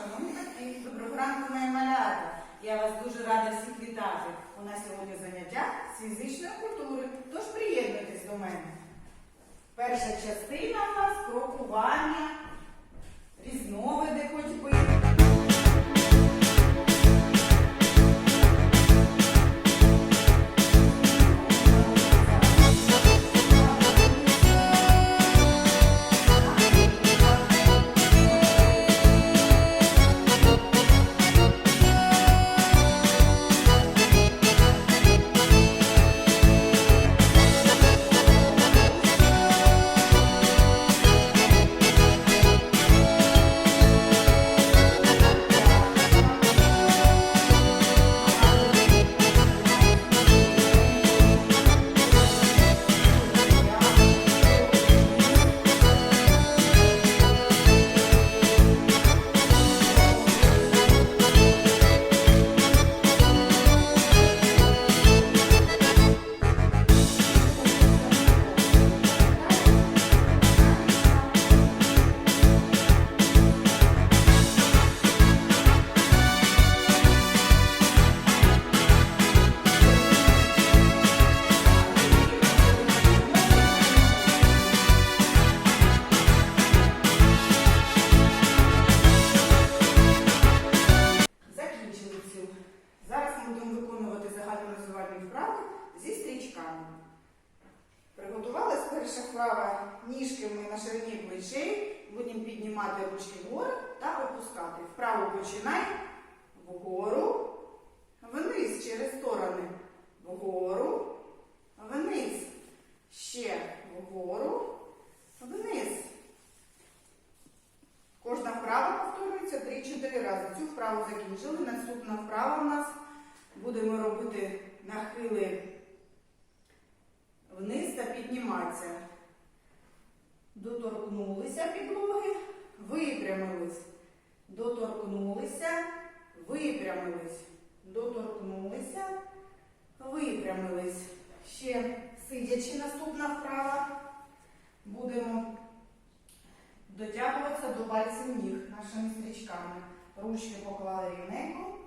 шановні ну, батьки, доброго ранку моя малята. Я вас дуже рада всіх вітати. У нас сьогодні заняття з фізичної культури, тож приєднуйтесь до мене. Перша частина у нас крокування, різновиди хоч ходьби. Загальнорозвивальні зі стрічками. Приготувалась перша вправа ніжками на ширині плечей. Будемо піднімати ручки вгору та опускати. Вправо починай. Вгору, вниз через сторони. Вгору, вниз. Ще вгору, вниз. Кожна вправа повторюється 3-4 рази. Цю вправу закінчили. Наступна вправа у нас будемо робити нахили вниз та підніматися. Доторкнулися підлоги, випрямились. Доторкнулися, випрямились. Доторкнулися, випрямились. Ще сидячи наступна вправа. Будемо дотягуватися до пальців ніг нашими стрічками. Ручки поклали рівненько,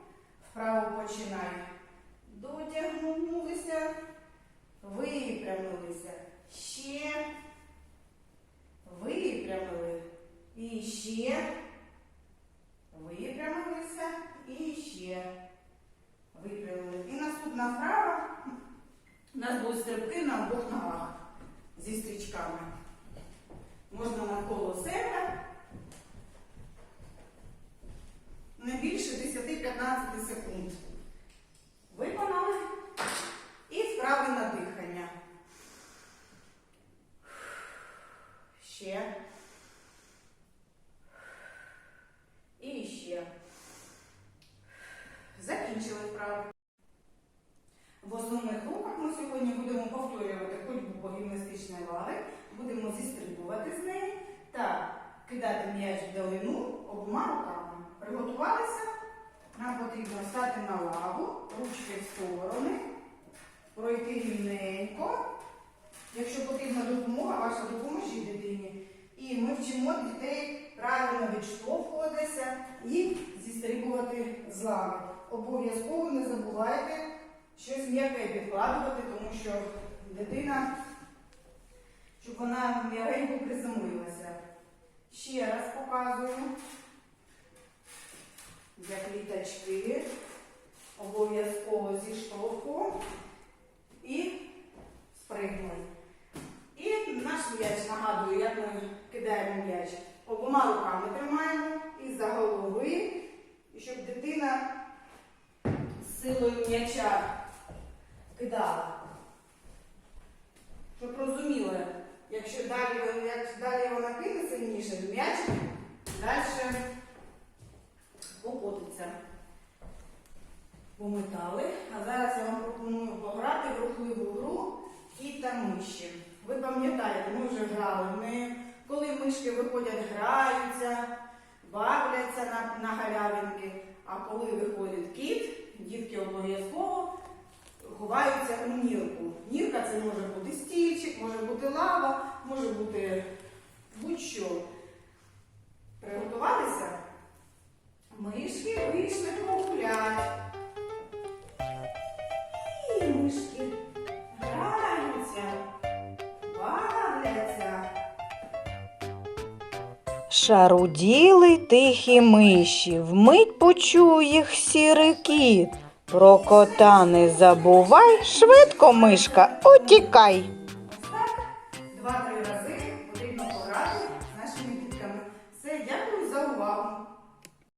вправо починай. Дотягнулися, випрямилися. Ще випрямили. І ще. Випрямилися і ще. Випрямили. І наступна вправа. У нас будуть стрибки на обох ногах зі стрічками. Можна навколо себе не більше 10-15 секунд. Виконали. І вправи на дихання. Ще. І ще. Закінчили вправи. В основних рухах ми сьогодні будемо повторювати по гімнастичній будемо зістрибувати з неї та кидати м'яч в долину обома руками. Приготувалися? Нам потрібно стати на лаву, ручки в сторони, пройти рівненько. Якщо потрібна допомога, ваша допоможіть дитині. І ми вчимо дітей правильно відштовхуватися і зістрибувати з лави. Обов'язково не забувайте щось м'яке підкладувати, тому що дитина, щоб вона м'ягенько приземлилася. Ще раз показую. Для кліточки. Обов'язково зіштовху і спригнули. І наш м'яч нагадую, як ми кидаємо м'яч. Обома руками тримаємо і за голови, щоб дитина силою м'яча кидала. Далі, як далі вона кине сильніше, м'яч далі покотиться. Пометали. А зараз я вам пропоную пограти в рухливу гру кіт та миші. Ви пам'ятаєте, ми вже грали. Ми, коли мишки виходять, граються, бавляться на, на галявинки. А коли виходить кіт, дітки обов'язково ховаються у нірку. Нірка це може бути стільчик, може бути лава, може бути будь-що. Приготувалися? Мишки вийшли погулять. мишки граються, бавляться. Шаруділи тихі миші, вмить почув їх сірий кіт. Про кота не забувай, швидко мишка, утікай.